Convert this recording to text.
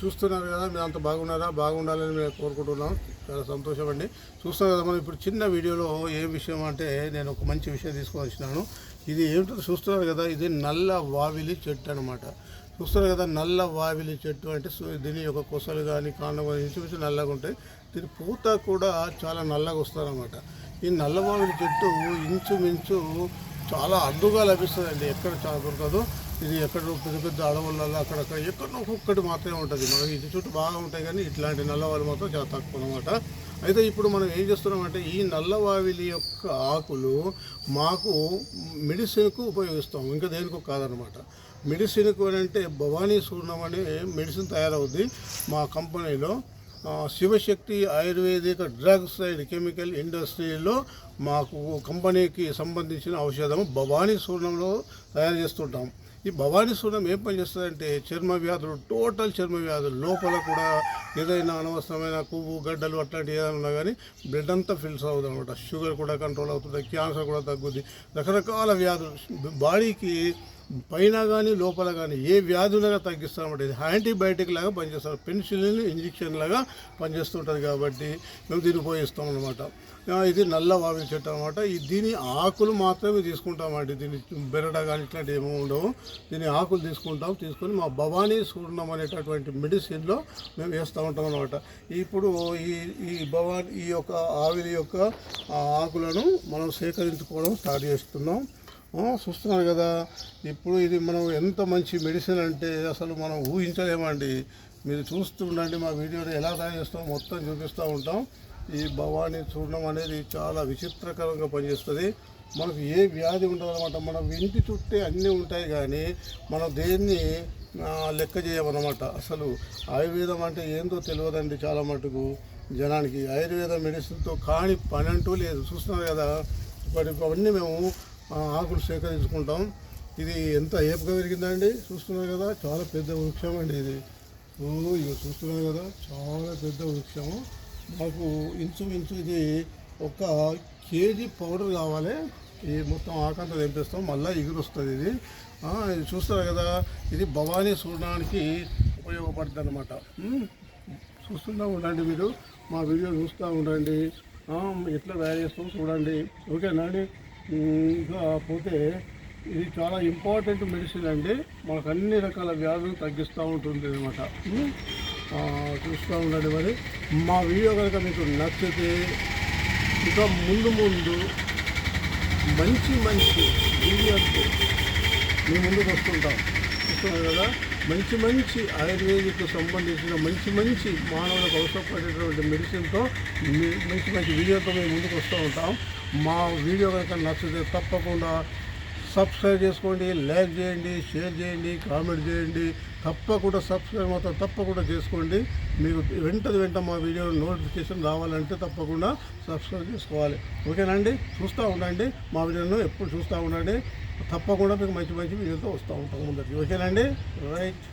చూస్తున్నారు కదా మీరు అంత బాగున్నారా? బాగుండాలని మేము కోరుకుంటున్నాం. చాలా సంతోషం అండి. చూస్తున్నారు కదా మనం ఇప్పుడు చిన్న వీడియోలో ఏ విషయం అంటే నేను ఒక మంచి విషయం తీసుకొని వచ్చినాను ఇది ఏమిటో చూస్తున్నారు కదా ఇది నల్ల వావిలి చెట్టు అనమాట చూస్తారు కదా నల్ల వావిలి చెట్టు అంటే దీని యొక్క కొసలు కానీ కాండం కానీ ఇంచుమించు నల్లగా ఉంటాయి. దీని పూత కూడా చాలా నల్లగా వస్తారనమాట ఈ నల్ల వావిలి చెట్టు ఇంచుమించు చాలా అందుగా లభిస్తుందండి. ఎక్కడ చాలా దొరకదు. ఇది ఎక్కడ పెద్ద పెద్ద అడవులలో అక్కడక్కడ ఎక్కడో ఒక్కొక్కటి మాత్రమే ఉంటుంది. మనం ఇది చుట్టూ బాగా ఉంటాయి కానీ ఇట్లాంటి నల్లవాళ్ళు మాత్రం చాలా తక్కువ అనమాట అయితే ఇప్పుడు మనం ఏం చేస్తున్నామంటే ఈ నల్లవావిలి యొక్క ఆకులు మాకు మెడిసిన్కు ఉపయోగిస్తాం. ఇంకా దేనికో కాదనమాట మెడిసిన్కు అని అంటే భవానీ సూర్ణం అనే మెడిసిన్ తయారవుద్ది మా కంపెనీలో. Shivashakti Ayurvedic drugs and chemical ఇండస్ట్రీలో మాకు కంపెనీకి సంబంధించిన ఔషధం భవానీ సూర్ణంలో తయారు చేస్తుంటాం. ఈ భవానీ సూర్ణం ఏం పని చేస్తుందంటే చర్మ వ్యాధులు టోటల్ చర్మ వ్యాధులు లోపల కూడా ఏదైనా అనవసరమైన కొవ్వు గడ్డలు అట్లాంటివి ఏదైనా ఉన్నా కానీ బ్లడ్ అంతా ఫిల్స్ అవుతుంది అనమాట షుగర్ కూడా కంట్రోల్ అవుతుంది క్యాన్సర్ కూడా తగ్గుద్ది. రకరకాల వ్యాధులు. బాడీకి పైన కానీ లోపల కానీ ఏ వ్యాధులుగా తగ్గిస్తామంటే ఇది యాంటీబయాటిక్ లాగా పనిచేస్తారు. పెన్సిలిన్ ఇంజెక్షన్ లాగా పనిచేస్తుంటుంది కాబట్టి మేము దీన్ని ఉపయోగిస్తాం అనమాట ఇది నల్ల వావి చెట్టు అనమాట ఈ దీని ఆకులు మాత్రమే తీసుకుంటామండి. దీని బెరడ కానీ ఇట్లాంటివి ఏమో ఉండవు. దీని ఆకులు తీసుకుంటాం. తీసుకొని మా భవానీ సూర్ణం అనేటటువంటి మెడిసిన్లో మేము వేస్తూ ఉంటాం అనమాట ఇప్పుడు ఈ ఈ భవానీ ఈ యొక్క ఆవిరి యొక్క ఆకులను మనం సేకరించుకోవడం స్టార్ట్ చేస్తున్నాం. చూస్తున్నారు కదా. ఇప్పుడు ఇది మనం ఎంత మంచి మెడిసిన్ అంటే అసలు మనం ఊహించలేమండి. మీరు చూస్తూ ఉండండి మా వీడియోని ఎలా తయారు చేస్తాం మొత్తం చూపిస్తూ ఉంటాం. ఈ భవానీ చూడడం అనేది చాలా విచిత్రకరంగా పనిచేస్తుంది. మనకు ఏ వ్యాధి ఉండదు అనమాట మన ఇంటి చుట్టే అన్నీ ఉంటాయి కానీ మనం దేన్ని లెక్క చేయమన్నమాట. అసలు ఆయుర్వేదం అంటే ఏందో తెలియదండి చాలా మటుకు జనానికి. ఆయుర్వేద మెడిసిన్తో కాని పని అంటూ లేదు. చూస్తున్నారు కదా. ఇప్పటి మేము ఆకులు సేకరించుకుంటాం. ఇది ఎంత ఏపుగా పెరిగిందండి? చూస్తున్నారు కదా చాలా పెద్ద వృక్షం అండి ఇది. ఓ ఇక చూస్తున్నారు కదా చాలా పెద్ద వృక్షము మాకు ఇంచుమించు ఇది ఒక కేజీ పౌడర్ కావాలి. ఈ మొత్తం ఆకంతా తెంపేస్తాం మళ్ళీ ఎగురొస్తుంది ఇది. ఇది చూస్తారు కదా ఇది భవానీ చూడడానికి ఉపయోగపడుతుంది అనమాట చూస్తూనే ఉండండి మీరు. మా వీడియో చూస్తూ ఉండండి. ఎట్లా తయారు చేస్తాం చూడండి. ఓకేనా అండి? పోతే ఇది చాలా ఇంపార్టెంట్ మెడిసిన్ అండి. మనకు అన్ని రకాల వ్యాధులు తగ్గిస్తూ ఉంటుంది అనమాట చూస్తూ ఉండండి మరి. మా వీడియో కనుక మీకు నచ్చితే ఇంకా ముందు ముందు మంచి మంచి వీడియోతో మీ ముందుకు వస్తుంటాం. చూస్తున్నారు కదా? మంచి మంచి ఆయుర్వేదిక్ సంబంధించిన మంచి మంచి మానవులకు అవసరపడేటువంటి మెడిసిన్తో మంచి మంచి వీడియోతో మేము ముందుకు వస్తూ ఉంటాం. మా వీడియో కనుక నచ్చితే తప్పకుండా సబ్స్క్రైబ్ చేసుకోండి లైక్ చేయండి షేర్ చేయండి కామెంట్ చేయండి. తప్పకుండా సబ్స్క్రైబ్ మాత్రం తప్పకుండా చేసుకోండి. మీకు వెంట వెంట మా వీడియో నోటిఫికేషన్ రావాలంటే తప్పకుండా సబ్స్క్రైబ్ చేసుకోవాలి. ఓకేనండి చూస్తూ ఉండండి. మా వీడియోను ఎప్పుడు చూస్తూ ఉండండి. తప్పకుండా మీకు మంచి మంచి వీడియోతో వస్తూ ఉంటాం ముందరికి. ఓకేనండి రైట్